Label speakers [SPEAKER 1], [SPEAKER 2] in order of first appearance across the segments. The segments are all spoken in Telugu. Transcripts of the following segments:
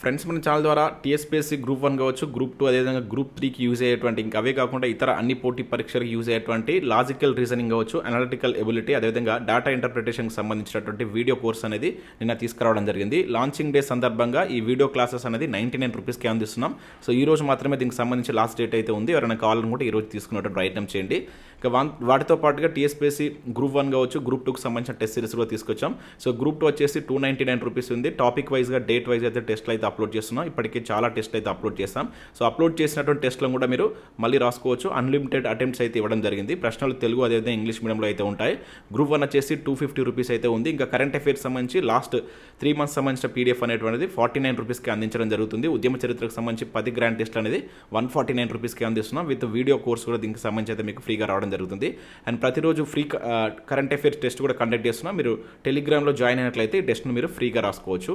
[SPEAKER 1] ఫ్రెండ్స్ మన ఛానల్ ద్వారా టీఎస్పీఎస్సీ గ్రూప్ వన్ కావచ్చు గ్రూప్ టూ అదేవిధంగా గ్రూప్ త్రీకి యూజ్ అయ్యేటువంటి ఇంకా అవే కాకుండా ఇతర అన్ని పోటీ పరీక్షలకు యూజ్ అయ్యేటువంటి లాజికల్ రీజనింగ్ కావచ్చు అనలిటికల్ ఎబిలిటీ అదేవిధంగా డేటా ఇంటర్ప్రిటేషన్కి సంబంధించినటువంటి వీడియో కోర్స్ అనేది నిన్న తీసుకురావడం జరిగింది. లాంచింగ్ డే సందర్భంగా ఈ వీడియో క్లాసెస్ అనేది నైంటీ నైన్ రూపీస్కి అందిస్తున్నాం. సో ఈ రోజు మాత్రమే దీనికి సంబంధించి లాస్ట్ డేట్ అయితే ఉంది. ఎవరైనా కావాలనుకుంటే ఈ రోజు తీసుకున్నట్టు ప్రయత్నం చేయండి. ఇక వాటితో పాటుగా టీఎస్పీఎస్సీ గ్రూప్ వన్ కావచ్చు గ్రూప్ టూకి సంబంధించిన టెస్ట్ సిరీస్ కూడా తీసుకొచ్చాం. సో గ్రూప్ టూ వచ్చేసి టూ నైంటీ నైన్ రూపీస్ ఉంది టాపిక్ వైజ్గా డేట్ వైజ్ అయితే టెస్ట్లు అయితే అప్లోడ్ చేస్తున్నాం. ఇప్పటికే చాలా టెస్ట్లు అయితే అప్లోడ్ చేస్తాం సో అప్లోడ్ చేసినటువంటి టెస్ట్లను కూడా మీరు మళ్ళీ రాసుకోవచ్చు. అన్లిమిటెడ్ అటెంప్ట్స్ అయితే ఇవ్వడం జరిగింది. ప్రశ్నలు తెలుగు అదేవిధంగా ఇంగ్లీష్ మీడియంలో అయితే ఉంటాయి. గ్రూప్ వన్ వచ్చేసి టూ ఫిఫ్టీ రూపీస్ అయితే ఉంది. ఇంకా కరెంట్ అఫైర్స్ సంబంధించి లాస్ట్ త్రీ మంత్స్ సంబంధించిన పీడిఎఫ్ అనేటువంటిది ఫార్టీ నైన్ రూపీస్కి అందించడం జరుగుతుంది. ఉద్యమ చరిత్రకు సంబంధించి పది గ్రాండ్ టెస్ట్ అనేది వన్ ఫార్టీ నైన్ రూపీస్కి అందిస్తున్నాం. విత్ వీడియో కోర్స్ కూడా దీనికి సంబంధించి అయితే మీకు ఫ్రీగా రావడం జరుగుతుంది. అండ్ ప్రతిరోజు ఫ్రీ కరెంట్ అఫైర్స్ టెస్ట్ కూడా కండక్ట్ చేస్తున్నాం. మీరు టెలిగ్రామ్లో జాయిన్ అయినట్లయితే ఈ టెస్ట్ను మీరు ఫ్రీగా రాసుకోవచ్చు.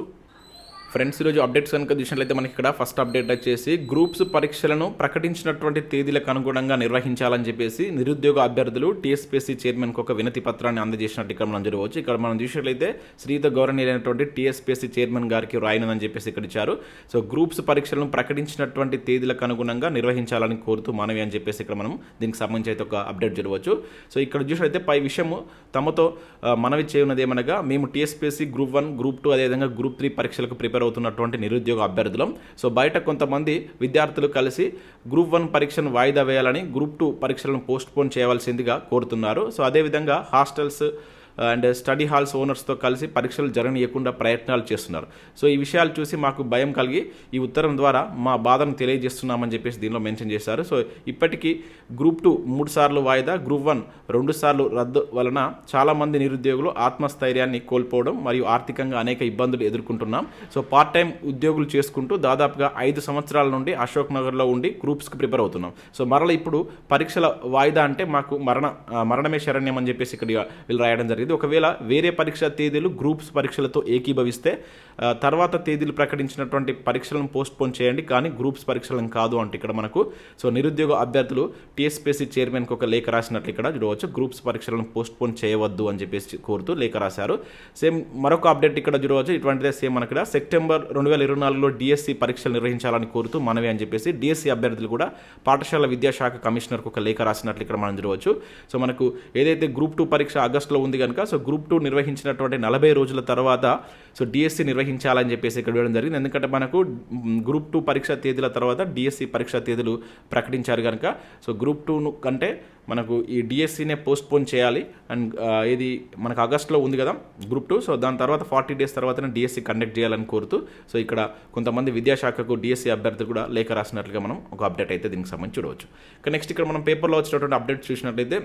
[SPEAKER 1] ఫ్రెండ్స్ ఈరోజు అప్డేట్స్ కనుక చూసినట్లయితే మనకి ఇక్కడ ఫస్ట్ అప్డేట్ వచ్చేసి గ్రూప్స్ పరీక్షలను ప్రకటించినటువంటి తేదీలకు అనుగుణంగా నిర్వహించాలని చెప్పేసి నిరుద్యోగ అభ్యర్థులు టీఎస్పీసీ చైర్మన్కి ఒక వినతి పత్రాన్ని అందజేసినట్టు ఇక్కడ మనం జరగవచ్చు. ఇక్కడ మనం చూసినట్లయితే శ్రీత గౌరవనీయులైనటువంటి టీఎస్పీసీ చైర్మన్ గారికి రాయనని చెప్పేసి ఇక్కడ ఇచ్చారు. సో గ్రూప్స్ పరీక్షలను ప్రకటించినటువంటి తేదీలకు అనుగుణంగా నిర్వహించాలని కోరుతూ మనవి అని చెప్పేసి ఇక్కడ మనం దీనికి సంబంధించి అయితే ఒక అప్డేట్ జరగవచ్చు. సో ఇక్కడ చూసినట్లయితే పై విషయము తమతో మనవి చేయనది ఏమనగా మేము TSPC group one group two అదేవిధంగా గ్రూప్ త్రీ పరీక్షలకు ప్రిపేర్ అవుతున్నటువంటి నిరుద్యోగ అభ్యర్థులం. సో బయట కొంతమంది విద్యార్థులు కలిసి గ్రూప్ వన్ పరీక్షను వాయిదా వేయాలని గ్రూప్ టూ పరీక్షలను పోస్ట్పోన్ చేయవలసిందిగా కోరుతున్నారు. సో అదేవిధంగా హాస్టల్స్ అండ్ స్టడీ హాల్స్ ఓనర్స్తో కలిసి పరీక్షలు జరగనీయకుండా ప్రయత్నాలు చేస్తున్నారు. సో ఈ విషయాలు చూసి మాకు భయం కలిగి ఈ ఉత్తరం ద్వారా మా బాధను తెలియజేస్తున్నామని చెప్పేసి దీనిలో మెన్షన్ చేశారు. సో ఇప్పటికీ గ్రూప్ టూ మూడు సార్లు వాయిదా గ్రూప్ వన్ రెండు సార్లు రద్దు వలన చాలామంది నిరుద్యోగులు ఆత్మస్థైర్యాన్ని కోల్పోవడం మరియు ఆర్థికంగా అనేక ఇబ్బందులు ఎదుర్కొంటున్నాం. సో పార్ట్ టైం ఉద్యోగులు చేసుకుంటూ దాదాపుగా ఐదు సంవత్సరాల నుండి అశోక్ నగర్లో ఉండి గ్రూప్స్కి ప్రిపేర్ అవుతున్నాం. సో మరల ఇప్పుడు పరీక్షల వాయిదా అంటే మాకు మరణ మరణమే శరణ్యం అని చెప్పేసి ఇక్కడ వీళ్ళు రాయడం జరిగింది. ఒకవేళ వేరే పరీక్ష తేదీలు గ్రూప్స్ పరీక్షలతో ఏకీభవిస్తే తర్వాత తేదీలు ప్రకటించినటువంటి పరీక్షలను పోస్ట్ పోన్ చేయండి. కానీ గ్రూప్స్ పరీక్షలను కాదు అంటే ఇక్కడ మనకు. సో నిరుద్యోగ అభ్యర్థులు టీఎస్పీసీ చైర్మన్కి ఒక లేఖ రాసినట్లు ఇక్కడ చూడవచ్చు. గ్రూప్స్ పరీక్షలను పోస్ట్ పోన్ చేయవద్దు అని చెప్పేసి కోరుతూ లేఖ రాశారు. సేమ్ మరొక అప్డేట్ ఇక్కడ చూడవచ్చు. ఇటువంటిదే సేమ్ మనకి సెప్టెంబర్ రెండు వేల ఇరవై నాలుగులో డిఎస్సి పరీక్షలు నిర్వహించాలని కోరుతూ మనవి అని చెప్పేసి డిఎస్సి అభ్యర్థులు కూడా పాఠశాల విద్యాశాఖ కమిషనర్కు ఒక లేఖ రాసినట్లు ఇక్కడ మనం చూడవచ్చు. సో మనకు ఏదైతే గ్రూప్ టూ పరీక్ష ఆగస్టులో ఉంది కనుక సో గ్రూప్ టూ నిర్వహించినటువంటి నలభై రోజుల తర్వాత సో డిఎస్సి నిర్వహించాలని చెప్పేసి ఇక్కడ వేయడం జరిగింది. ఎందుకంటే మనకు గ్రూప్ టూ పరీక్ష తేదీల తర్వాత డిఎస్సి పరీక్ష తేదీలు ప్రకటించారు కనుక సో గ్రూప్ టూను కంటే మనకు ఈ డిఎస్సీనే పోస్ట్ పోన్ చేయాలి. అండ్ ఇది మనకు ఆగస్ట్లో ఉంది కదా గ్రూప్ టూ సో దాని తర్వాత ఫార్టీ డేస్ తర్వాతనే డిఎస్సి కండక్ట్ చేయాలని కోరుతూ సో ఇక్కడ కొంతమంది విద్యాశాఖకు డిఎస్సి అభ్యర్థులు కూడా లేఖ రాసినట్లుగా మనం ఒక అప్డేట్ అయితే దీనికి సంబంధించి చూడవచ్చు. ఇక నెక్స్ట్ ఇక్కడ మనం పేపర్లో వచ్చినటువంటి అప్డేట్ చూసినట్లయితే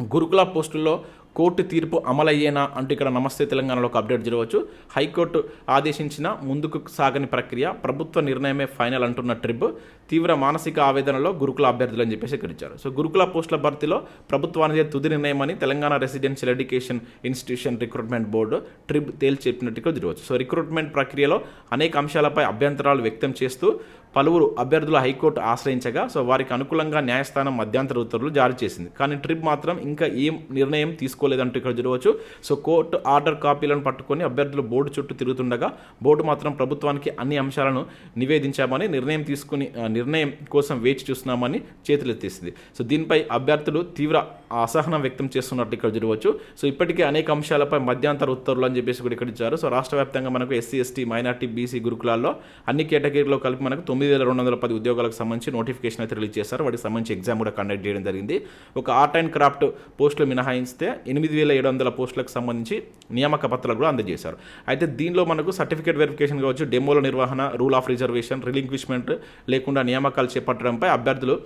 [SPEAKER 1] గురుకుల పోస్టుల్లో కోర్టు తీర్పు అమలయ్యేనా అంటూ ఇక్కడ నమస్తే తెలంగాణలో ఒక అప్డేట్ జరగవచ్చు. హైకోర్టు ఆదేశించిన ముందుకు సాగని ప్రక్రియ ప్రభుత్వ నిర్ణయమే ఫైనల్ అంటున్న ట్రిబ్ తీవ్ర మానసిక ఆవేదనలో గురుకుల అభ్యర్థులు అని చెప్పేసి ఇక్కడ ఇచ్చారు. సో గురుకుల పోస్టుల భర్తీలో ప్రభుత్వానికి తుది నిర్ణయం అని Telangana residential education institution recruitment board ట్రిబ్ తేల్చి చెప్పినట్టుగా జరగవచ్చు. సో రిక్రూట్మెంట్ ప్రక్రియలో అనేక అంశాలపై అభ్యంతరాలు వ్యక్తం చేస్తూ పలువురు అభ్యర్థులు హైకోర్టు ఆశ్రయించగా సో వారికి అనుకూలంగా న్యాయస్థానం మధ్యంతర ఉత్తర్వులు జారీ చేసింది. కానీ ట్రిప్ మాత్రం ఇంకా ఏం నిర్ణయం తీసుకోలేదంటూ ఇక్కడ చూడవచ్చు సో కోర్టు ఆర్డర్ కాపీలను పట్టుకొని అభ్యర్థులు బోర్డు చుట్టూ తిరుగుతుండగా బోర్డు మాత్రం ప్రభుత్వానికి అన్ని అంశాలను నివేదించామని నిర్ణయం తీసుకుని నిర్ణయం కోసం వేచి చూస్తున్నామని చేతులెత్తేసింది. సో దీనిపై అభ్యర్థులు తీవ్ర అసహనం వ్యక్తం చేస్తున్నట్టు ఇక్కడ చూడవచ్చు సో ఇప్పటికే అనేక అంశాలపై మధ్యంతర ఉత్తర్వులు అని చెప్పేసి కూడా ఇక్కడ ఇచ్చారు. సో రాష్ట్ర వ్యాప్తంగా మనకు ఎస్సీ ఎస్టీ మైనార్టీ బీసీ గురుకులాల్లో అన్ని కేటగిరీలో కలిపి మనకు తొమ్మిది వేల రెండు వందల పది ఉద్యోగాలకు సంబంధించి నోటిఫికేషన్ అయితే రిలీజ్ చేశారు. వాటికి సంబంధించి ఎగ్జామ్ కూడా కండక్ట్ చేయడం జరిగింది. ఒక ఆర్ట్ అండ్ క్రాఫ్ట్ పోస్టులు మినహాయిస్తే ఎనిమిది వేల ఏడు వందల పోస్టులకు సంబంధించి నియామక పత్రాలు కూడా అందజేశారు. అయితే దీనిలో మనకు సర్టిఫికేట్ వెరిఫికేషన్ కావచ్చు డెమోల నిర్వహణ రూల్ ఆఫ్ రిజర్వేషన్ రిలింక్విష్మెంట్ లేకుండా నియామకాలు చేపట్టడంపై అభ్యర్థులు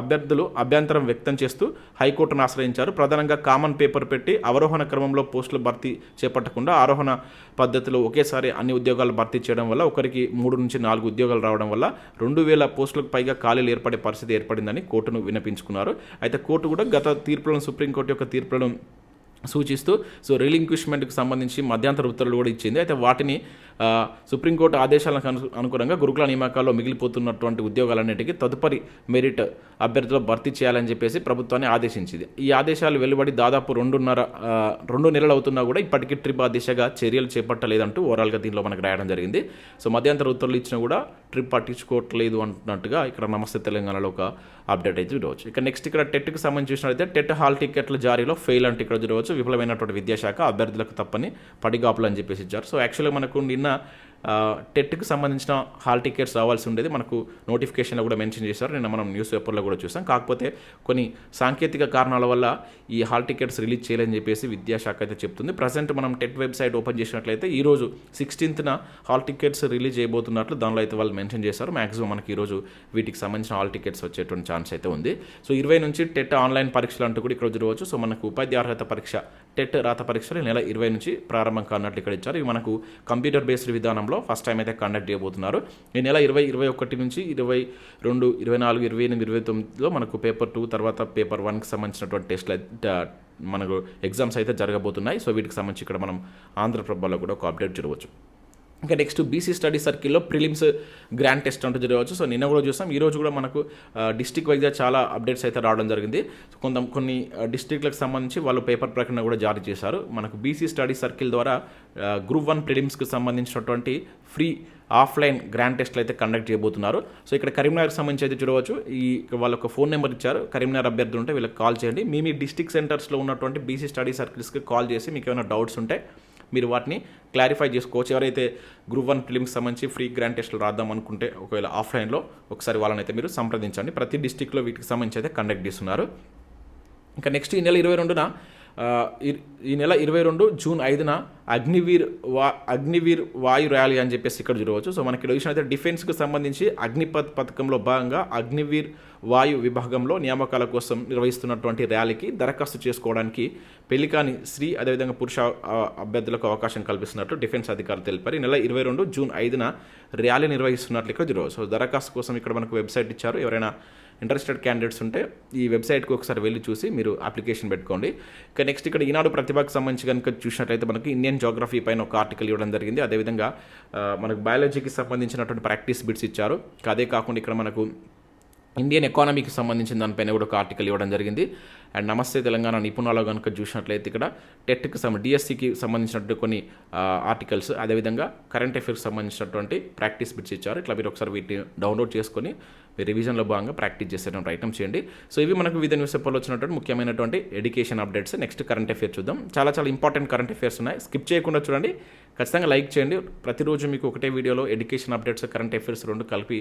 [SPEAKER 1] అభ్యర్థులు అభ్యంతరం వ్యక్తం చేస్తూ హైకోర్టును ఆశ్రయించారు. ప్రధానంగా కామన్ పేపర్ పెట్టి అవరోహణ క్రమంలో పోస్టులు భర్తీ చేపట్టకుండా ఆరోహణ పద్ధతిలో ఒకేసారి అన్ని ఉద్యోగాలు భర్తీ చేయడం వల్ల ఒకరికి మూడు నుంచి నాలుగు ఉద్యోగాలు రావడం వల్ల రెండు వేల పోస్టులకు పైగా ఖాళీలు ఏర్పడే పరిస్థితి ఏర్పడిందని కోర్టును వినిపించుకున్నారు అయితే కోర్టు కూడా గత తీర్పులను సుప్రీంకోర్టు యొక్క తీర్పులను సూచిస్తూ సో రిలింక్విష్మెంట్కి సంబంధించి మధ్యంతర ఉత్తర్వులు కూడా ఇచ్చింది. అయితే వాటిని సుప్రీంకోర్టు ఆదేశాలకు అనుగుణంగా గురుకుల నియామకాల్లో మిగిలిపోతున్నటువంటి ఉద్యోగాలన్నిటికీ తదుపరి మెరిట్ అభ్యర్థులు భర్తీ చేయాలని చెప్పేసి ప్రభుత్వాన్ని ఆదేశించింది. ఈ ఆదేశాలు వెలువడి దాదాపు రెండున్నర రెండు నెలలు అవుతున్నా కూడా ఇప్పటికీ ట్రిప్ ఆ దిశగా చర్యలు చేపట్టలేదంటూ ఓవరాల్గా దీనిలో మనకు రాయడం జరిగింది. సో మధ్యంతర ఉత్తర్వులు ఇచ్చినా కూడా ట్రిప్ పట్టించుకోవట్లేదు అంటున్నట్టుగా ఇక్కడ నమస్తే తెలంగాణలో ఒక అప్డేట్ అయితే చూడవచ్చు. ఇక నెక్స్ట్ ఇక్కడ టెట్కి సంబంధించి చూసినట్లయితే టెట్ హాల్ టికెట్ల జారీలో ఫెయిల్ అంటే ఇక్కడ చూడవచ్చు. విఫలమైనటువంటి విద్యాశాఖ అభ్యర్థులకు తప్పని పడిగాపులు అని చెప్పేసి ఇచ్చారు. సో యాక్చువల్గా మనకు నిన్న ఆ, టెట్కి సంబంధించిన హాల్ టికెట్స్ రావాల్సి ఉండేది. మనకు నోటిఫికేషన్లో కూడా మెన్షన్ చేశారు. నిన్న మనం న్యూస్ పేపర్లో కూడా చూసాం. కాకపోతే కొన్ని సాంకేతిక కారణాల వల్ల ఈ హాల్ టికెట్స్ రిలీజ్ చేయాలని చెప్పేసి విద్యాశాఖ అయితే చెప్తుంది. ప్రజెంట్ మనం టెట్ వెబ్సైట్ ఓపెన్ చేసినట్లయితే ఈరోజు సిక్స్టీన్త్న హాల్ టికెట్స్ రిలీజ్ చేయబోతున్నట్లు దానిలో అయితే వాళ్ళు మెన్షన్ చేశారు. మాక్సిమం మనకి ఈరోజు వీటికి సంబంధించిన హాల్ టికెట్స్ వచ్చేటువంటి ఛాన్స్ అయితే ఉంది. సో ఇరవై నుంచి టెట్ ఆన్లైన్ పరీక్షలు అంటూ కూడా ఇక్కడ చూడవచ్చు. సో మనకు ఉపాధ్యాయ అర్హత పరీక్ష టెట్ రాత పరీక్షలు నెల ఇరవై నుంచి ప్రారంభం కానట్లు ఇక్కడ ఇచ్చారు. ఇవి మనకు కంప్యూటర్ బేస్డ్ విధానంలో ఫస్ట్ టైం అయితే కండక్ట్ చేయబోతున్నారు. ఈ నెల ఇరవై ఇరవై ఒకటి నుంచి ఇరవై రెండు ఇరవై నాలుగు ఇరవై ఎనిమిది ఇరవై తొమ్మిదిలో మనకు పేపర్ టూ తర్వాత పేపర్ వన్కి సంబంధించినటువంటి టెస్ట్లు మనకు ఎగ్జామ్స్ అయితే జరగబోతున్నాయి. సో వీటికి సంబంధించి ఇక్కడ మనం ఆంధ్రప్రభలో కూడా ఒక అప్డేట్ చూడవచ్చు. ఇంకా నెక్స్ట్ బీసీ స్టడీ సర్కిల్లో ప్రిలిమ్స్ గ్రాండ్ టెస్ట్ అంటూ జరగవచ్చు. సో నిన్న కూడా చూసాం. ఈరోజు కూడా మనకు డిస్టిక్ వైజ్గా చాలా అప్డేట్స్ అయితే రావడం జరిగింది. సో కొంత కొన్ని డిస్టిక్లకు సంబంధించి వాళ్ళు పేపర్ ప్రకటన కూడా జారీ చేశారు. మనకు బీసీ స్టడీ సర్కిల్ ద్వారా గ్రూప్ వన్ ప్రిలిమ్స్కి సంబంధించినటువంటి ఫ్రీ ఆఫ్లైన్ గ్రాండ్ టెస్ట్లు అయితే కండక్ట్ చేయబోతున్నారు. సో ఇక్కడ కరీంనగర్కి సంబంధించి అయితే చూడవచ్చు. ఈ వాళ్ళ ఒక ఫోన్ నెంబర్ ఇచ్చారు. కరీంనగర్ అభ్యర్థులు ఉంటే వీళ్ళకి కాల్ చేయండి. మీ మీ డిస్టిక్ సెంటర్స్లో ఉన్నటువంటి బీసీ స్టడీ సర్కిల్స్కి కాల్ చేసి మీకు ఏమైనా డౌట్స్ ఉంటే మీరు వాటిని క్లారిఫై చేసుకోవచ్చు. ఎవరైతే గ్రూప్ వన్ ఫిలిమ్స్ సంబంధించి ఫ్రీ గ్రాండ్ టెస్టులు రాద్దాం అనుకుంటే ఒకవేళ ఆఫ్లైన్లో ఒకసారి వాళ్ళని అయితే మీరు సంప్రదించండి. ప్రతి డిస్టిక్లో వీటికి సంబంధించి అయితే కండక్ట్ చేస్తున్నారు. ఇంకా నెక్స్ట్ ఈ నెల ఇరవై రెండున ఈ- నెల ఇరవై రెండు జూన్ ఐదున అగ్నివీర్ వా అగ్నివీర్ వాయు ర్యాలీ అని చెప్పేసి ఇక్కడ చూడవచ్చు సో మనకి విషయం అయితే డిఫెన్స్కి సంబంధించి అగ్నిపథ్ పథకంలో భాగంగా అగ్నివీర్ వాయు విభాగంలో నియామకాల కోసం నిర్వహిస్తున్నటువంటి ర్యాలీకి దరఖాస్తు చేసుకోవడానికి పెళ్ళికాని స్త్రీ అదేవిధంగా పురుష అభ్యర్థులకు అవకాశం కల్పిస్తున్నట్లు డిఫెన్స్ అధికారులు తెలిపారు. ఈ నెల ఇరవై రెండు జూన్ ఐదున ర్యాలీ నిర్వహిస్తున్నట్లు ఇక్కడ చూడవచ్చు సో దరఖాస్తు కోసం ఇక్కడ మనకు వెబ్సైట్ ఇచ్చారు. ఎవరైనా ఇంట్రెస్టెడ్ క్యాండిడేట్స్ ఉంటే ఈ వెబ్సైట్కి ఒకసారి వెళ్ళి చూసి మీరు అప్లికేషన్ పెట్టుకోండి. ఇక నెక్స్ట్ ఇక్కడ ఈనాడు ప్రతిభకు సంబంధించి కనుక చూసినట్లయితే మనకి ఇండియన్ జోగ్రఫీ పైన ఒక ఆర్టికల్ ఇవ్వడం జరిగింది. అదేవిధంగా మనకు బయాలజీకి సంబంధించినటువంటి ప్రాక్టీస్ బిట్స్ ఇచ్చారు. అదే కాకుండా ఇక్కడ మనకు ఇండియన్ ఎకానమీకి సంబంధించిన దానిపైన కూడా ఒక ఆర్టికల్ ఇవ్వడం జరిగింది. అండ్ నమస్తే తెలంగాణ నిపుణులు కనుక చూసినట్లయితే ఇక్కడ టెట్కి సంబంధించి డిఎస్సికి సంబంధించినటువంటి కొన్ని ఆర్టికల్స్ అదేవిధంగా కరెంట్ అఫైర్స్ సంబంధించినటువంటి ప్రాక్టీస్ బిట్స్ ఇచ్చారు. ఇట్లా మీరు ఒకసారి వీటిని డౌన్లోడ్ చేసుకొని రివిజన్లో భాగంగా ప్రాక్టీస్ చేసేటువంటి ప్రయత్నం చేయండి. సో ఇవి మనకు వివిధ న్యూస్ పేపర్లో వచ్చినటువంటి ముఖ్యమైనటువంటి education updates next current affair చూద్దాం. చాలా చాలా ఇంపార్టెంట్ కరెంట్ అఫేర్స్ ఉన్నాయి. స్కిప్ చేయకుండా చూడండి. ఖచ్చితంగా లైక్ చేయండి. ప్రతిరోజు మీకు ఒకటే వీడియోలో ఎడ్యుకేషన్ అప్డేట్స్ కరెంట్ అఫేర్స్ రెండు కలిపి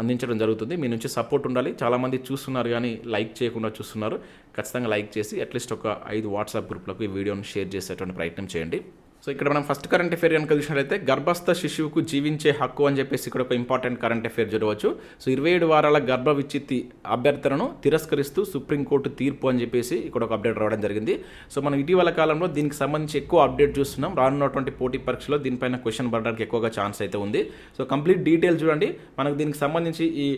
[SPEAKER 1] అందించడం జరుగుతుంది. మీ నుంచి సపోర్ట్ ఉండాలి. చాలామంది చూస్తున్నారు కానీ లైక్ చేయకుండా చూస్తున్నారు. ఖచ్చితంగా లైక్ చేసి అట్లీస్ట్ ఒక ఐదు వాట్సాప్ గ్రూప్లకు ఈ వీడియోని షేర్ చేసేటువంటి ప్రయత్నం చేయండి. సో ఇక్కడ మనం ఫస్ట్ కరెంట్ అఫేర్ కనుక చూసినట్లయితే గర్భస్థ శిశువుకు జీవించే హక్కు అని చెప్పేసి ఇక్కడ ఒక ఇంపార్టెంట్ కరెంట్ అఫేర్ చూడవచ్చు. సో ఇరవై ఏడు వారాల గర్భ విచ్చితి అభ్యర్థనను తిరస్కరిస్తూ సుప్రీంకోర్టు తీర్పు అని చెప్పేసి ఇక్కడ ఒక అప్డేట్ రావడం జరిగింది. సో మనం ఇటీవల కాలంలో దీనికి సంబంధించి ఎక్కువ అప్డేట్ చూస్తున్నాం. రానున్నటువంటి పోటీ పరీక్షలో దీనిపైన క్వశ్చన్ పడడానికి ఎక్కువగా ఛాన్స్ అయితే ఉంది. సో కంప్లీట్ డీటెయిల్ చూడండి. మనకు దీనికి సంబంధించి ఈ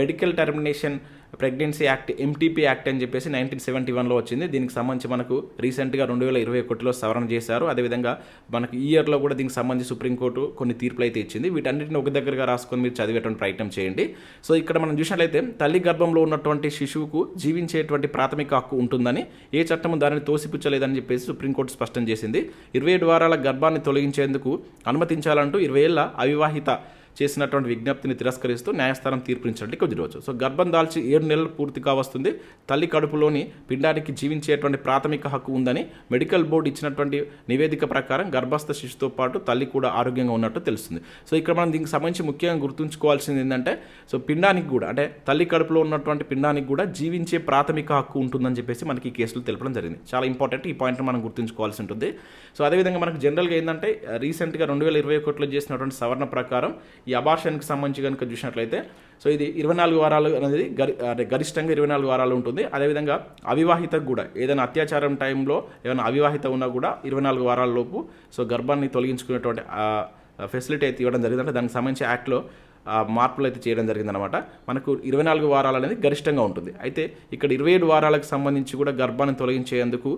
[SPEAKER 1] medical termination pregnancy act MTP act అని చెప్పేసి నైన్టీన్ సెవెంటీ వన్లో వచ్చింది. దీనికి సంబంధించి మనకు రీసెంట్గా రెండు వేల ఇరవై ఒకటిలో సవరణ చేశారు. అదేవిధంగా మనకు ఈ ఇయర్లో కూడా దీనికి సంబంధించి సుప్రీంకోర్టు కొన్ని తీర్పులు అయితే ఇచ్చింది. వీటన్నిటిని ఒక దగ్గరగా రాసుకొని మీరు చదివేటువంటి ప్రయత్నం చేయండి. సో ఇక్కడ మనం చూసినట్లయితే తల్లి గర్భంలో ఉన్నటువంటి శిశువుకు జీవించేటువంటి ప్రాథమిక హక్కు ఉంటుందని ఏ చట్టము దానిని తోసిపుచ్చలేదని చెప్పేసి సుప్రీంకోర్టు స్పష్టం చేసింది. ఇరవై ఏడు వారాల గర్భాన్ని తొలగించేందుకు అనుమతించాలంటూ ఇరవై ఏళ్ళ అవివాహిత చేసినటువంటి విజ్ఞప్తిని తిరస్కరిస్తూ న్యాయస్థానం తీర్పునిచ్చినట్టు కుదిరవచ్చు సో గర్భం దాల్చి ఏడు నెలలు పూర్తిగా వస్తుంది తల్లి కడుపులోని పిండానికి జీవించేటువంటి ప్రాథమిక హక్కు ఉందని మెడికల్ బోర్డు ఇచ్చినటువంటి నివేదిక ప్రకారం గర్భస్థ శిశుతో పాటు తల్లి కూడా ఆరోగ్యంగా ఉన్నట్టు తెలుస్తుంది. సో ఇక్కడ మనం దీనికి సంబంధించి ముఖ్యంగా గుర్తుంచుకోవాల్సింది ఏంటంటే సో పిండానికి కూడా అంటే తల్లి కడుపులో ఉన్నటువంటి పిండానికి కూడా జీవించే ప్రాథమిక హక్కు ఉంటుందని చెప్పేసి మనకి ఈ కేసులు తెలపడం జరిగింది. చాలా ఇంపార్టెంట్ ఈ పాయింట్ మనం గుర్తుంచుకోవాల్సి ఉంటుంది. సో అదేవిధంగా మనకు జనరల్గా ఏంటంటే రీసెంట్గా రెండు వేల ఇరవై ఒకటిలో చేసినటువంటి సవరణ ప్రకారం ఈ అబార్షన్కి సంబంధించి కనుక చూసినట్లయితే సో ఇది ఇరవై నాలుగు వారాలు అనేది గరి అంటే గరిష్టంగా ఇరవై నాలుగు వారాలు ఉంటుంది. అదేవిధంగా అవివాహితకు కూడా ఏదైనా అత్యాచారం టైంలో ఏదైనా అవివాహిత ఉన్నా కూడా ఇరవై నాలుగు వారాల లోపు సో గర్భాన్ని తొలగించుకునేటువంటి ఫెసిలిటీ అయితే ఇవ్వడం జరిగింది అంటే దానికి సంబంధించి యాక్ట్లో మార్పులు అయితే చేయడం జరిగిందనమాట మనకు ఇరవై నాలుగు వారాలు అనేది గరిష్టంగా ఉంటుంది. అయితే ఇక్కడ ఇరవై ఏడు వారాలకు సంబంధించి కూడా గర్భాన్ని తొలగించేందుకు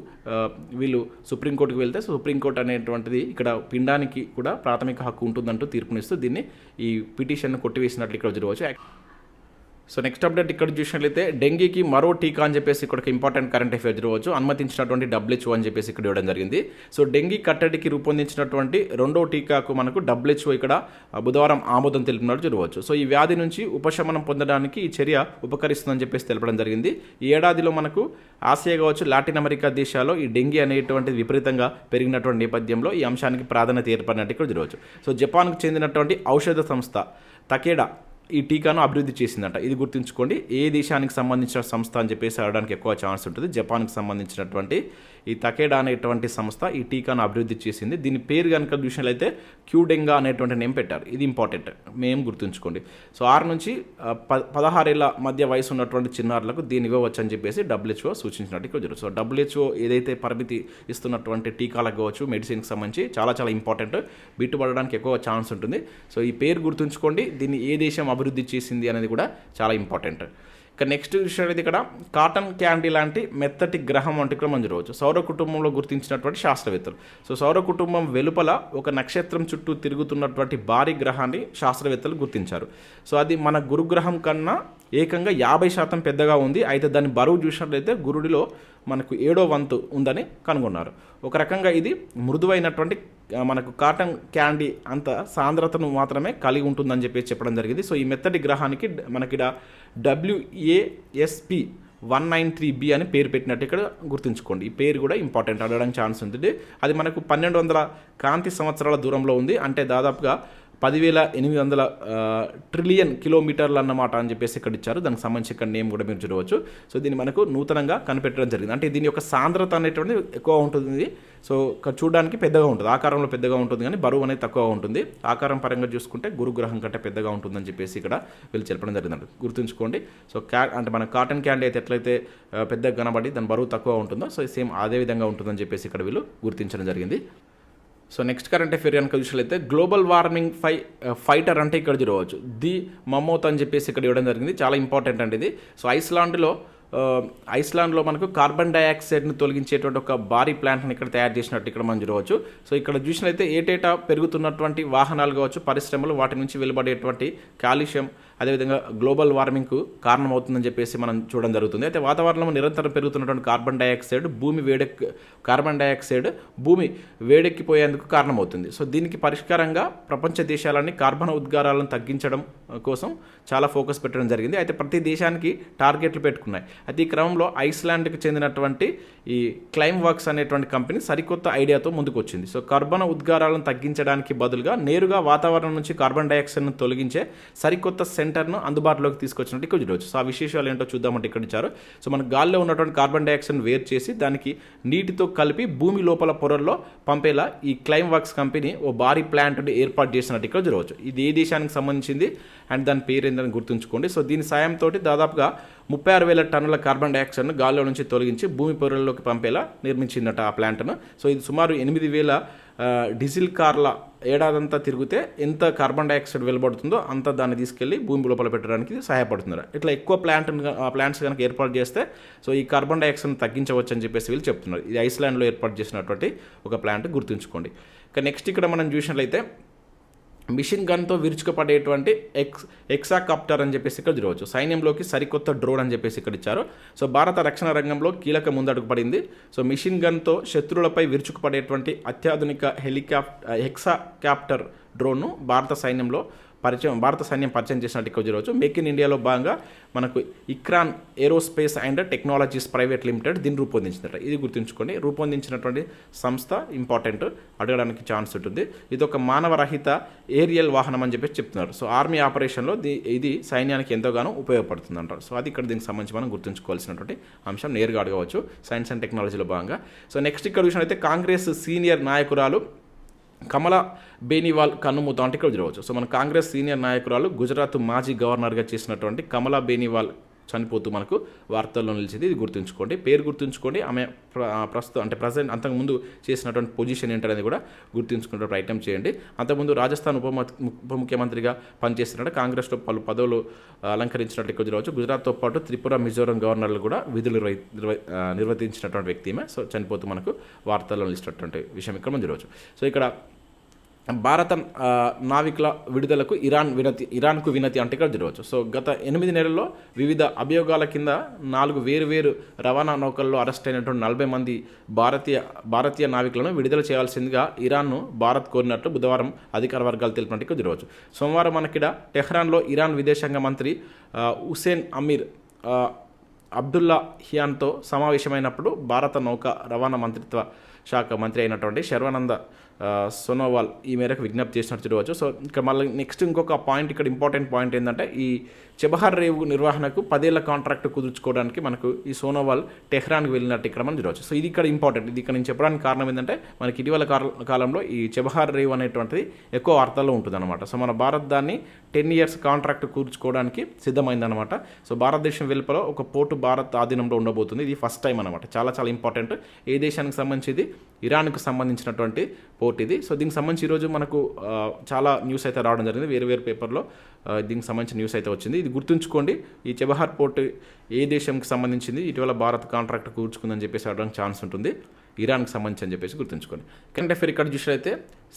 [SPEAKER 1] వీళ్ళు సుప్రీంకోర్టుకు వెళ్తే సుప్రీంకోర్టు అనేటువంటిది ఇక్కడ పిండానికి కూడా ప్రాథమిక హక్కు ఉంటుందంటూ తీర్పునిస్తూ దీన్ని ఈ పిటిషన్ను కొట్టివేసినట్లు ఇక్కడ జరగవచ్చు సో నెక్స్ట్ అప్డేట్ ఇక్కడ చూసినట్లయితే డెంగీకి మరో టీకా అని చెప్పేసి ఇక్కడ ఇంపార్టెంట్ కరెంట్ అఫేర్ జరగవచ్చు అనుమతించినటువంటి డబ్ల్యూహెచ్ఓ అని చెప్పేసి ఇక్కడ ఇవ్వడం జరిగింది. సో డెంగీ కట్టడికి రూపొందించినటువంటి రెండో టీకాకు మనకు డబ్ల్యూహెచ్ఓ ఇక్కడ బుధవారం ఆమోదం తెలిపినట్టు జరగవచ్చు. సో ఈ వ్యాధి నుంచి ఉపశమనం పొందడానికి ఈ చర్య ఉపకరిస్తుందని చెప్పేసి తెలపడం జరిగింది. ఈ ఏడాదిలో మనకు ఆసియా కావచ్చు లాటిన్ అమెరికా దేశాల్లో ఈ డెంగీ అనేటువంటిది విపరీతంగా పెరిగినటువంటి నేపథ్యంలో ఈ అంశానికి ప్రాధాన్యత ఏర్పడినట్టు ఇక్కడ చూడవచ్చు సో జపాన్కు చెందినటువంటి ఔషధ సంస్థ తకేడా ఈ టీకాను అభివృద్ధి చేసిందంట. ఇది గుర్తుంచుకోండి ఏ దేశానికి సంబంధించిన సంస్థ అని చెప్పేసి అడగడానికి ఎక్కువ ఛాన్స్ ఉంటుంది. జపాన్కి సంబంధించినటువంటి ఈ తకేడా అనేటువంటి సంస్థ ఈ టీకాను అభివృద్ధి చేసింది. దీని పేరు కనుక చూసినట్లయితే క్యూడెంగా అనేటువంటి నేమ్ పెట్టారు. ఇది ఇంపార్టెంట్. మేము గుర్తుంచుకోండి. సో ఆరు నుంచి ప పదహారేళ్ళ మధ్య వయసు ఉన్నటువంటి చిన్నారులకు దీని ఇవ్వవచ్చు అని చెప్పేసి డబ్ల్యూహెచ్ఓ సూచించినట్టు ఇక్కడ జరుగుతుంది. సో డబ్ల్యూహెచ్ఓ ఏదైతే పరిమితి ఇస్తున్నటువంటి టీకాలకు కావచ్చు మెడిసిన్కి సంబంధించి చాలా చాలా ఇంపార్టెంట్. బిట్టుపడడానికి ఎక్కువ ఛాన్స్ ఉంటుంది. సో ఈ పేరు గుర్తుంచుకోండి. దీన్ని ఏ దేశం అభివృద్ధి చేసింది అనేది కూడా చాలా ఇంపార్టెంట్. ఇక నెక్స్ట్ విషయం అనేది ఇక్కడ? కాటన్ క్యాండీ లాంటి మెత్తటి గ్రహం వంటి కూడా మనం చూడవచ్చు. సౌర కుటుంబంలో గుర్తించినటువంటి శాస్త్రవేత్తలు. సో సౌర కుటుంబం వెలుపల ఒక నక్షత్రం చుట్టూ తిరుగుతున్నటువంటి భారీ గ్రహాన్ని శాస్త్రవేత్తలు గుర్తించారు. సో అది మన గురుగ్రహం కన్నా ఏకంగా యాభై శాతం పెద్దగా ఉంది. అయితే దాని బరువు చూసినట్లయితే గురుడిలో మనకు ఏడో వంతు ఉందని కనుగొన్నారు. ఒక రకంగా ఇది మృదువైనటువంటి మనకు కాటన్ క్యాండీ అంత సాంద్రతను మాత్రమే కలిగి ఉంటుందని చెప్పేసి చెప్పడం జరిగింది. సో ఈ మెత్తటి గ్రహానికి డ- మనకి WASP one nine three B అని పేరు పెట్టినట్టు ఇక్కడ గుర్తుంచుకోండి. ఈ పేరు కూడా ఇంపార్టెంట్ అడగడానికి ఛాన్స్ ఉంటుంది అది మనకు పన్నెండు వందల కాంతి సంవత్సరాల దూరంలో ఉంది. అంటే దాదాపుగా పదివేల ఎనిమిది వందల ట్రిలియన్ కిలోమీటర్లు అన్నమాట అని చెప్పేసి ఇక్కడ ఇచ్చారు దానికి సంబంధించి ఇక్కడ నేమ్ కూడా మీరు చూడవచ్చు. సో దీన్ని మనకు నూతనంగా కనిపెట్టడం జరిగింది. అంటే దీని యొక్క సాంద్రత అనేటువంటిది ఎక్కువ ఉంటుంది సో చూడడానికి పెద్దగా ఉంటుంది. ఆకారంలో పెద్దగా ఉంటుంది కానీ బరువు అనేది తక్కువ ఉంటుంది. ఆకారం పరంగా చూసుకుంటే గురుగ్రహం కంటే పెద్దగా ఉంటుందని చెప్పేసి ఇక్కడ వీళ్ళు చెప్పడం జరిగిందండి. గుర్తుంచుకోండి. సో క్యా అంటే మన కాటన్ క్యాండీ అయితే ఎట్లయితే పెద్దగా కనబడి దాని బరువు తక్కువ ఉంటుందో సో సేమ్ అదే విధంగా ఉంటుందని చెప్పేసి ఇక్కడ వీళ్ళు గుర్తించడం జరిగింది. సో నెక్స్ట్ కరెంట్ అఫేర్ కనుక చూసినట్లయితే గ్లోబల్ వార్మింగ్ ఫై ఫైటర్ అంటే ఇక్కడ చూడవచ్చు. ది మమ్మోత్ అని చెప్పేసి ఇక్కడ ఇవ్వడం జరిగింది. చాలా ఇంపార్టెంట్ అండి ఇది. సో ఐస్లాండ్లో uh, ఐస్లాండ్లో మనకు కార్బన్ డైఆక్సైడ్ను తొలగించేటువంటి ఒక భారీ ప్లాంట్ని ఇక్కడ తయారు చేసినట్టు ఇక్కడ మనం చూడవచ్చు. సో ఇక్కడ చూసినట్లయితే ఏటేటా పెరుగుతున్నటువంటి వాహనాలు కావచ్చు పరిశ్రమలు వాటి నుంచి వెలువడేటువంటి కాలుష్యం అదేవిధంగా గ్లోబల్ వార్మింగ్కు కారణమవుతుందని చెప్పేసి మనం చూడడం జరుగుతుంది. అయితే వాతావరణంలో నిరంతరం పెరుగుతున్నటువంటి కార్బన్ డైఆక్సైడ్ భూమి వేడెక్ కార్బన్ డైఆక్సైడ్ భూమి వేడెక్కిపోయేందుకు కారణమవుతుంది. సో దీనికి పరిష్కారంగా ప్రపంచ దేశాలన్నీ కార్బన్ ఉద్గారాలను తగ్గించడం కోసం చాలా ఫోకస్ పెట్టడం జరిగింది. అయితే ప్రతి దేశానికి టార్గెట్లు పెట్టుకున్నాయి. అయితే ఈ క్రమంలో ఐస్లాండ్కి చెందినటువంటి ఈ క్లైమ్ వర్క్స్ అనేటువంటి కంపెనీ సరికొత్త ఐడియాతో ముందుకు వచ్చింది సో కార్బన్ ఉద్గారాలను తగ్గించడానికి బదులుగా నేరుగా వాతావరణం నుంచి కార్బన్ డైఆక్సైడ్ను తొలగించే సరికొత్త సెంటర్ను అందుబాటులోకి తీసుకొచ్చినట్టు ఇక్కడ చూడవచ్చు. సో ఆ విశేషాలు ఏంటో చూద్దామంటే ఇక్కడ ఇచ్చారు. సో మన గాల్లో ఉన్నటువంటి కార్బన్ డైఆక్సైడ్ వేరు చేసి దానికి నీటితో కలిపి భూమి లోపల పొరల్లో పంపేలా ఈ క్లైమ్ వర్క్స్ కంపెనీ ఓ భారీ ప్లాంట్ ఏర్పాటు చేసినట్టు ఇక్కడ చూడవచ్చు. ఇది ఏ దేశానికి సంబంధించింది అండ్ దాని పేరు ఏంటని గుర్తుంచుకోండి. సో దీని సాయంతో దాదాపుగా ముప్పై ఆరు వేల టన్నుల కార్బన్ డైఆక్సైడ్ను గాల్లో నుంచి తొలగించి భూమి పొరల్లోకి పంపేలా నిర్మించిందట ఆ ప్లాంట్ను సో ఇది సుమారు ఎనిమిది వేల డీజిల్ కార్ల ఏడాదంతా తిరిగితే ఎంత కార్బన్ డైఆక్సైడ్ వెలువడుతుందో అంత దాన్ని తీసుకెళ్ళి భూమి లోపల పెట్టడానికి సహాయపడుతున్నారు. ఇట్లా ఎక్కువ ప్లాంట్ ప్లాంట్స్ కనుక ఏర్పాటు చేస్తే సో ఈ కార్బన్ డైఆక్సైడ్ తగ్గించవచ్చు అని చెప్పేసి వీళ్ళు చెప్తున్నారు. ఇది ఐస్లాండ్లో ఏర్పాటు చేసినటువంటి ఒక ప్లాంట్ గుర్తుంచుకోండి. ఇక నెక్స్ట్ ఇక్కడ మనం చూసినట్లయితే మిషన్ గన్తో విరుచుకుపడేటువంటి ఎక్స్ ఎక్సాకాప్టర్ అని చెప్పేసి ఇక్కడ చూడవచ్చు. సైన్యంలోకి సరికొత్త డ్రోన్ అని చెప్పేసి ఇక్కడ ఇచ్చారు. సో భారత రక్షణ రంగంలో కీలక ముందడుగు పడింది. సో మిషన్ గన్తో శత్రువులపై విరుచుకుపడేటువంటి అత్యాధునిక హెలికాప్టర్ ఎక్సాకాప్టర్ డ్రోన్ను భారత సైన్యంలో పరిచయం భారత సైన్యం పరిచయం చేసినట్టు ఇక్కడ చూడవచ్చు. మేక్ ఇన్ ఇండియాలో భాగంగా మనకు ఇక్రాన్ aerospace and technologies private limited దీన్ని రూపొందించిందట. ఇది గుర్తుంచుకోండి. రూపొందించినటువంటి సంస్థ ఇంపార్టెంట్ అడగడానికి ఛాన్స్ ఉంటుంది. ఇది ఒక మానవరహిత ఏరియల్ వాహనం అని చెప్పేసి చెప్తున్నారు. సో ఆర్మీ ఆపరేషన్లో ది ఇది సైన్యానికి ఎంతోగానో ఉపయోగపడుతుంది అంటారు సో అది ఇక్కడ దీనికి సంబంధించి మనం గుర్తుంచుకోవాల్సినటువంటి అంశం నేరుగా అడగవచ్చు. సైన్స్ అండ్ టెక్నాలజీలో భాగంగా. సో నెక్స్ట్ ఇక్కడ చూసినట్లయితే కాంగ్రెస్ సీనియర్ నాయకురాలు కమల బేనివాల్ కన్నుమూత అంటే ఇక్కడ చూడవచ్చు. సో మన కాంగ్రెస్ సీనియర్ నాయకురాలు గుజరాత్ మాజీ గవర్నర్గా చేసినటువంటి కమలా బేనివాల్ చనిపోతూ మనకు వార్తల్లో నిలిచింది. ఇది గుర్తుంచుకోండి. పేరు గుర్తుంచుకోండి. ఆమె ప్ర- ప్రస్తుతం అంటే ప్రజెంట్ అంతకుముందు చేసినటువంటి పొజిషన్ ఏంటనేది కూడా గుర్తుంచుకునే ప్రయత్నం చేయండి. అంతకుముందు రాజస్థాన్ ఉప ఉప ముఖ్యమంత్రిగా పనిచేస్తున్నట్టు కాంగ్రెస్లో పలు పదవులు అలంకరించినట్టు కొద్ది రావచ్చు గుజరాత్తో పాటు త్రిపుర మిజోరం గవర్నర్లు కూడా విధులు నిర్వహి నిర్వ- నిర్వర్తించినటువంటి వ్యక్తి సో చనిపోతూ మనకు వార్తల్లో నిలిచినటువంటి విషయం ఇక్కడ మనం చూడవచ్చు. సో ఇక్కడ భారత నావికుల విడుదలకు ఇరాన్ వినతి ఇరాన్కు వినతి అంటే ఇక్కడ జరగవచ్చు. సో గత ఎనిమిది నెలల్లో వివిధ అభియోగాల కింద నాలుగు వేరు వేరు రవాణా నౌకల్లో అరెస్ట్ అయినటువంటి నలభై మంది భారతీయ భారతీయ నావికులను విడుదల చేయాల్సిందిగా ఇరాన్ను భారత్ కోరినట్లు బుధవారం అధికార వర్గాలు తెలిపినట్టు ఇక్కడ జరగవచ్చు. సోమవారం మనకిడ టెహ్రాన్లో ఇరాన్ విదేశాంగ మంత్రి హుసేన్ అమీర్ అబ్దుల్లా హియాన్తో సమావేశమైనప్పుడు భారత నౌక రవాణా మంత్రిత్వ శాఖ మంత్రి అయినటువంటి శర్వానంద సోనోవాల్ ఈ మేరకు విజ్ఞప్తి చేసినట్టు చూడవచ్చు. సో ఇక్కడ మళ్ళీ నెక్స్ట్ ఇంకొక పాయింట్ ఇక్కడ ఇంపార్టెంట్ పాయింట్ ఏంటంటే ఈ చెబహార్ రేవు నిర్వహణకు పదేళ్ళ కాంట్రాక్ట్ కుదుర్చుకోవడానికి మనకు ఈ సోనోవాల్ టెహ్రాన్కి వెళ్ళినట్టు ఇక్కడ మనం చూడవచ్చు. సో ఇది ఇక్కడ ఇంపార్టెంట్ ఇది ఇక్కడ నేను చెప్పడానికి కారణం ఏంటంటే మనకి ఇటీవల కాల- కాలంలో ఈ చెబహార్ రేవు అనేటువంటిది ఎక్కువ వార్తల్లో ఉంటుందన్నమాట. సో మన భారత్ దాన్ని టెన్ ఇయర్స్ కాంట్రాక్ట్ కూర్చుకోవడానికి సిద్ధమైందనమాట సో భారతదేశం వెలుపల ఒక పోర్టు భారత్ ఆధీనంలో ఉండబోతుంది. ఇది ఫస్ట్ టైం అనమాట చాలా చాలా ఇంపార్టెంట్ ఏ దేశానికి సంబంధించి ఇరాన్కు సంబంధించినటువంటి పోర్ట్ ఇది. సో దీనికి సంబంధించి ఈరోజు మనకు చాలా న్యూస్ అయితే రావడం జరిగింది. వేరు వేరు పేపర్లో దీనికి సంబంధించిన న్యూస్ అయితే వచ్చింది. ఇది గుర్తుంచుకోండి ఈ చెబహార్ పోర్ట్ ఏ దేశంకి సంబంధించింది? ఇటీవల భారత్ కాంట్రాక్ట్ కూర్చుకుందని చెప్పేసి అడగడానికి ఛాన్స్ ఉంటుంది. ఇరాన్కి సంబంధించి అని చెప్పేసి గుర్తుంచుకోండి. కరెంట్ అఫేర్ ఇక్కడ చూసినట్లయితే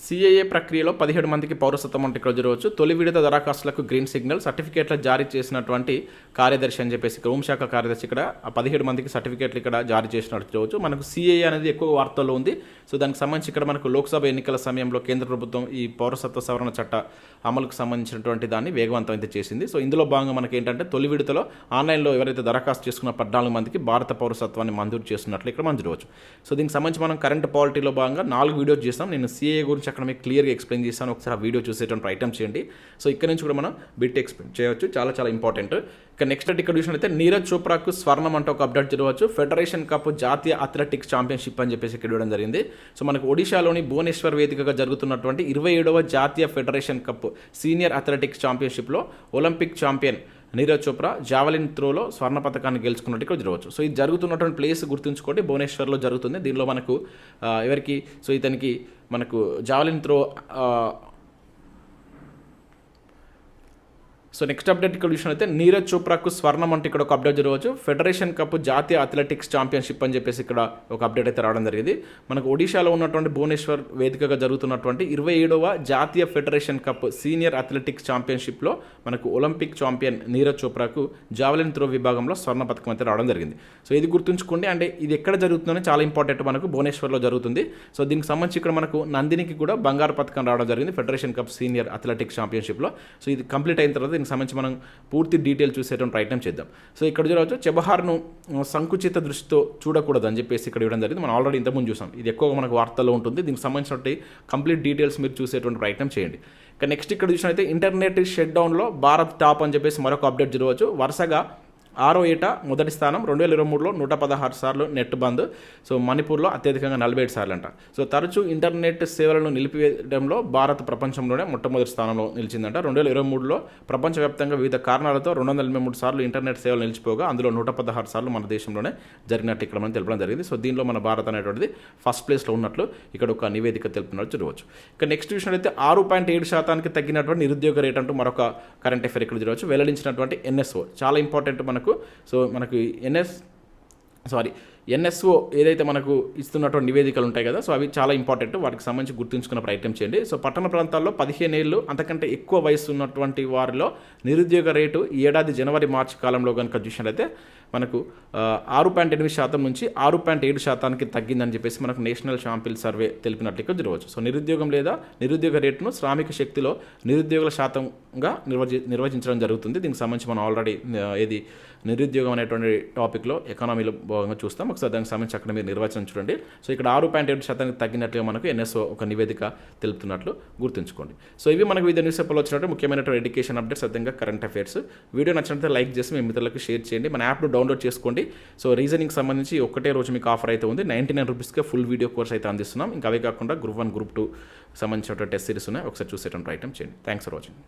[SPEAKER 1] సిఏఏ ప్రక్రియలో పదిహేడు మందికి పౌరసత్వం అంటే ఇక్కడ జరగవచ్చు. తొలి విడత దరఖాస్తులకు గ్రీన్ సిగ్నల్ సర్టిఫికేట్ల జారీ చేసినటువంటి కార్యదర్శి అని చెప్పేసి హోంశాఖ కార్యదర్శి ఇక్కడ ఆ పదిహేడు మందికి సర్టిఫికేట్లు ఇక్కడ జారీ చేసినట్టు చూడవచ్చు మనకు సిఏఏ అనేది ఎక్కువ వార్తల్లో ఉంది. సో దానికి సంబంధించి ఇక్కడ మనకు లోక్సభ ఎన్నికల సమయంలో కేంద్ర ప్రభుత్వం ఈ పౌరసత్వ సవరణ చట్ట అమలుకు సంబంధించినటువంటి దాన్ని వేగవంతం అయితే చేసింది. సో ఇందులో భాగంగా మనకి ఏంటంటే తొలి విడతలో ఆన్లైన్లో ఎవరైతే దరఖాస్తు చేసుకున్న పద్నాలుగు మందికి భారత పౌరసత్వాన్ని మంజూరు చేస్తున్నట్లు ఇక్కడ మనం చూడవచ్చు. సో దీనికి సంబంధించి మనం కరెంట్ పాలిటీలో భాగంగా నాలుగు వీడియోస్ చేస్తాం. నేను సిఏ గురించి అక్కడ మీకు క్లియర్గా ఎక్స్ప్లెయిన్ చేస్తాను. ఒకసారి ఆ వీడియో చూసేటువంటి ప్రయత్నం చేయండి. సో ఇక్కడ నుంచి కూడా మనం బిట్ ఎక్స్ప్లెయిన్ చేయవచ్చు. చాలా చాలా ఇంపార్టెంట్ ఇక నెక్స్ట్ ఇక్కడ అయితే నీరజ్ చోప్రాకు స్వర్ణం అంటే ఒక అప్డేట్ జరగవచ్చు ఫెడరేషన్ కప్ జాతీయ అథ్లెటిక్స్ ఛాంపియన్షిప్ అని చెప్పేసి ఇక్కడ ఇవ్వడం జరిగింది. సో మనకు ఒడిశాలోని భువనేశ్వర్ వేదికగా జరుగుతున్నటువంటి ఇరవై ఏడవ జాతీయ federation cup senior athletics ఛాంపియన్షిప్లో Olympic champion Neeraj Chopra javelin త్రోలో స్వర్ణ పథకాన్ని గెలుచుకున్నట్టు ఇక్కడ చూడవచ్చు సో ఇది జరుగుతున్నటువంటి ప్లేస్ గుర్తుంచుకోండి. భువనేశ్వర్లో జరుగుతుంది. దీనిలో మనకు ఎవరికి? సో ఇతనికి మనకు జావలిన్ త్రో ఆ, సో నెక్స్ట్ అప్డేట్ ఇక్కడ విషయం అయితే నీరజ్ చోప్రాకు స్వర్ణం అంటే ఇక్కడ ఒక అప్డేట్ జరగవచ్చు. ఫెడరేషన్ కప్ జాతీయ అథ్లెటిక్స్ ఛాంపియన్షిప్ అని చెప్పేసి ఇక్కడ ఒక అప్డేట్ అయితే రావడం జరిగింది. మనకు ఒడిశాలో ఉన్నటువంటి భువనేశ్వర్ వేదికగా జరుగుతున్నటువంటి ఇరవై ఏడవ జాతీయ ఫెడరేషన్ కప్ సీనియర్ అథ్లెటిక్స్ ఛాంపియన్షిప్లో మనకు ఒలింపిక్ ఛాంపియన్ నీరజ్ చోప్రాకు జావలిన్ త్రో విభాగంలో స్వర్ణ పథకం అయితే రావడం జరిగింది. సో ఇది గుర్తుంచుకోండి అంటే ఇది ఎక్కడ జరుగుతుందో చాలా ఇంపార్టెంట్ మనకు భువనేశ్వర్లో జరుగుతుంది. సో దీనికి సంబంధించి ఇక్కడ మనకు నందినికి కూడా బంగారు పథకం రావడం జరిగింది ఫెడరేషన్ కప్ సీనియర్ అథ్లెటిక్స్ ఛాంపియన్షిప్లో సో ఇది కంప్లీట్ అయిన తర్వాత దీనికి సంబంధించి మనం పూర్తి డీటెయిల్ చూసేటువంటి ప్రయత్నం చేద్దాం. సో ఇక్కడ చూడవచ్చు చెబహార్ను సంకుచిత దృష్టితో చూడకూడదు అని చెప్పేసి ఇక్కడ ఇవ్వడం జరిగింది. మనం ఆల్రెడీ ఇంతకుముందు చూసాం. ఇది ఎక్కువగా మనకు వార్తల్లో ఉంటుంది. దీనికి సంబంధించినటువంటి కంప్లీట్ డీటెయిల్స్ మీరు చూసేటువంటి ప్రయత్నం చేయండి. ఇక నెక్స్ట్ ఇక్కడ చూసినట్లయితే ఇంటర్నెట్ షట్ డౌన్లో భారత్ టాప్ అని చెప్పేసి మరొక అప్డేట్ చూడవచ్చు. వరుసగా ఆరో ఏట మొదటి స్థానం రెండు వేల ఇరవై మూడులో నూట పదహారు సార్లు నెట్ బంద్. సో మణిపూర్లో అత్యధికంగా నలభై ఏడు సార్లు అంట సో తరచూ ఇంటర్నెట్ సేవలను నిలిపివేయడంలో భారత్ ప్రపంచంలోనే మొట్టమొదటి స్థానంలో నిలిచిందంట. రెండు వేల ఇరవై మూడులో ప్రపంచవ్యాప్తంగా వివిధ కారణాలతో రెండు వందల ఎనభై మూడు సార్లు ఇంటర్నెట్ సేవలు నిలిచిపోగా అందులో నూట పదహారు సార్లు మన దేశంలోనే జరిగినట్టు ఇక్కడ మనం తెలపడం జరిగింది. సో దీనిలో మన భారత్ అనేటువంటిది ఫస్ట్ ప్లేస్లో ఉన్నట్లు ఇక్కడ ఒక నివేదిక తెలుపుతున్నట్టు చూడవచ్చు. ఇక నెక్స్ట్ విషయం అయితే ఆరు పాయింట్ ఏడు శాతానికి తగ్గినటువంటి నిరుద్యోగ రేట్ అంటూ మరొక కరెంట్ అఫేర్ ఇక్కడ చూడవచ్చు. వెల్లడించినటువంటి ఎన్ఎస్ఓ. చాలా ఇంపార్టెంట్ మనకు సో మనకు ఎన్ఎస్ సారీ ఎన్ఎస్ఓ ఏదైతే మనకు ఇస్తున్నటువంటి నివేదికలు ఉంటాయి కదా సో అవి చాలా ఇంపార్టెంట్. వాటికి సంబంధించి గుర్తుంచుకున్న ప్రయత్నం చేయండి. సో పట్టణ ప్రాంతాల్లో పదిహేను ఏళ్ళు అంతకంటే ఎక్కువ వయసు ఉన్నటువంటి వారిలో నిరుద్యోగ రేటు ఈ ఏడాది జనవరి మార్చి కాలంలో కనుక చూసినట్లయితే మనకు ఆరు పాయింట్ ఎనిమిది శాతం నుంచి ఆరు పాయింట్ ఏడు శాతానికి తగ్గిందని చెప్పేసి మనకు నేషనల్ షాంపిల్ సర్వే తెలిపినట్లుగా జరగవచ్చు సో నిరుద్యోగం లేదా నిరుద్యోగ రేటును శ్రామిక శక్తిలో నిరుద్యోగుల శాతంగా నిర్వచి నిర్వచించడం జరుగుతుంది. దీనికి సంబంధించి మనం ఆల్రెడీ ఏది నిరుద్యోగం అనేటువంటి టాపిక్లో ఎకానమీలో భాగంగా చూస్తాం. ఒకసారి దానికి సంబంధించి అక్కడ మీరు నిర్వచనం చూడండి. సో ఇక్కడ ఆరు పాయింట్ ఏడు శాతానికి తగ్గినట్లుగా మనకు ఎన్ఎస్ఓ ఒక నివేదిక తెలుపుతున్నట్లు గుర్తుంచుకోండి. సో ఇవి మనకు వివిధ న్యూస్ పేపర్లో వచ్చినట్టు ముఖ్యమైనటువంటి ఎడ్యుకేషన్ అప్డేట్స్ అదేవిధంగా కరెంట్ అఫైర్స్. వీడియో నచ్చినట్లయితే లైక్ చేసి మీ మిత్రులకు షేర్ చేయండి. మన యాప్ను డౌన్లోడ్ చేసుకోండి. సో రీజనింగ్ సంబంధించి ఒకటే రోజు మీకు ఆఫర్ అయితే ఉంది. నైంటీ నైన్ రూపీస్కే ఫుల్ వీడియో కోర్స్ అయితే అందిస్తున్నాం. ఇంకా అవే కాకుండా గ్రూప్ వన్ గ్రూప్ టూ సంబంధించినటువంటి టెస్ట్ సిరీస్ ఉన్నాయి. ఒకసారి చూసేటువంటి ఐటమ్ చేయండి. Thanks for watching.